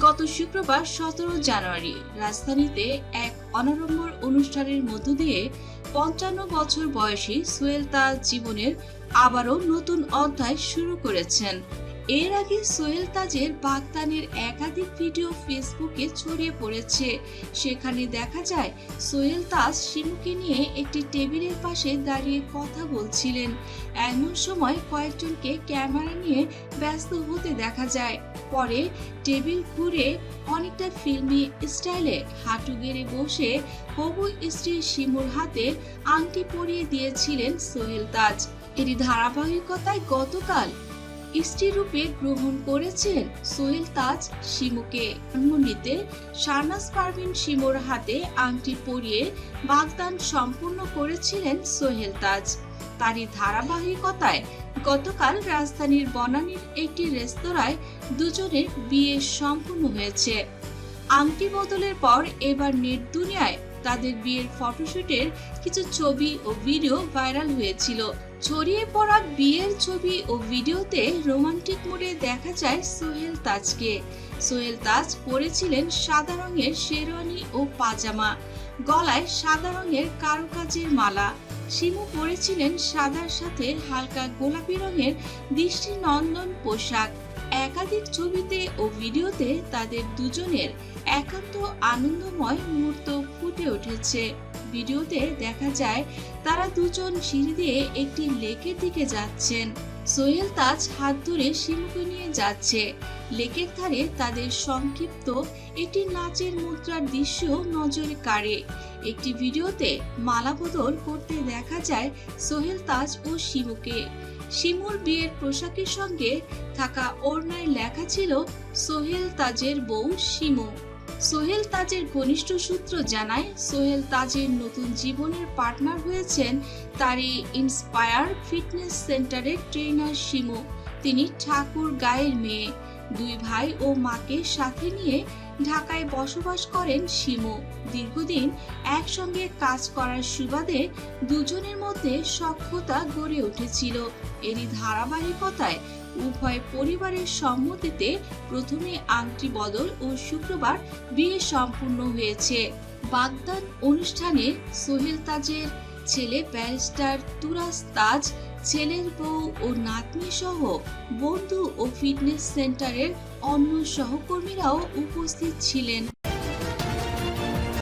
গত শুক্রবার সতেরো জানুয়ারি রাজধানীতে এক অনারম্বর অনুষ্ঠানের মধ্য দিয়ে পঞ্চান্ন বছর বয়সী সোহেল তার জীবনের আবারও নতুন অধ্যায় শুরু করেছেন। এর আগে সোহেল তাজের বাগদানের একাধিক ভিডিও ফেসবুকে ছড়িয়ে পড়েছে। সেখানে দেখা যায়, সোহেল তাজ শিমুকে নিয়ে একটি টেবিলের পাশে দাঁড়িয়ে কথা বলছিলেন। এমন সময় কয়েকজনকে ক্যামেরা নিয়ে ব্যস্ত হতে দেখা যায়। পরে টেবিল ঘুরে অনেকটা ফিল্মি স্টাইলে হাঁটু গেড়ে বসে হবু স্ত্রী শিমুর হাতে আংটি পরিয়ে দিয়েছিলেন সোহেল তাজ। এরই ধারাবাহিকতায় গতকাল স্ত্রী রূপে গ্রহণ করেছেন সোহেল তাজ শিমুকে। মন্ডিতে শাহনাজ পারভিন শিমুর হাতে আংটি পরিয়ে বাগদান সম্পূর্ণ করেছিলেন সোহেল তাজ। তারই ধারাবাহিকতায় গতকাল রাজধানীর বনানীর একটি রেস্তোরাঁয় দুজনের বিয়ে সম্পূর্ণ হয়েছে। আংটি বদলের পর এবার নেট দুনিয়ায় তাদের বিয়ের ফটোশুটের কিছু ছবি ও ভিডিও ভাইরাল হয়েছিল। ছড়িয়ে পড়া বিয়ের ছবি ও ভিডিওতে রোমান্টিক মোডে দেখা যায় সোহেল তাজকে। সোহেল তাজ পরেছিলেন সাদা রঙের শেরওয়ানি ও পাজামা, গলায় সাদা রঙের কারুকাজের মালা। শিমু পরেছিলেন সাদার সাথে হালকা গোলাপি রঙের দৃষ্টিনন্দন পোশাক। একাধিক ছবিতে ও ভিডিওতে তাদের দুজনের একান্ত আনন্দময় মুহূর্ত ফুটে উঠেছে। ভিডিওতে দেখা যায়, তারা দুজন সিঁড়ি দিয়ে একটি লেকের দিকে যাচ্ছেন। সোহেল তাজ হাত ধরে শিমুকে নিয়ে যাচ্ছে। লেকের ধারে তাদের সংক্ষিপ্ত একটি নাচের মুদ্রার দৃশ্য নজরে কাড়ে। একটি ভিডিওতে মালা বদল করতে দেখা যায় সোহেল তাজ ও শিমুকে। শিমুর বিয়ের পোশাকের সঙ্গে থাকা ওড়নায় লেখা ছিল সোহেল তাজের বউ শিমু। সোহেল তাজের ঘনিষ্ঠ সূত্র জানায়, সোহেল তাজের নতুন জীবনের পার্টনার হয়েছেন তারই ইন্সপায়ার ফিটনেস সেন্টারের ট্রেনার শিমু। তিনি ঠাকুর গায়ের মেয়ে। দুই ভাই ও মাকে সাথে নিয়ে ঢাকায় বসবাস করেন শিমু। দীর্ঘদিন একসঙ্গে কাজ করার সুবাদে দুজনের মধ্যে সখ্যতা গড়ে উঠেছিল। এরই ধারাবাহিকতায় উভয় পরিবারের সম্মতিতে প্রথমে আংটি বদল ও শুক্রবার বিয়ে সম্পূর্ণ হয়েছে। বাগদান অনুষ্ঠানে সোহেল তাজের ছেলে ব্যারিস্টার তুরাজ তাজ, ছেলের বউ ও নাতনি সহ বন্ধু ও ফিটনেস সেন্টারের অন্য সহকর্মীরাও উপস্থিত ছিলেন।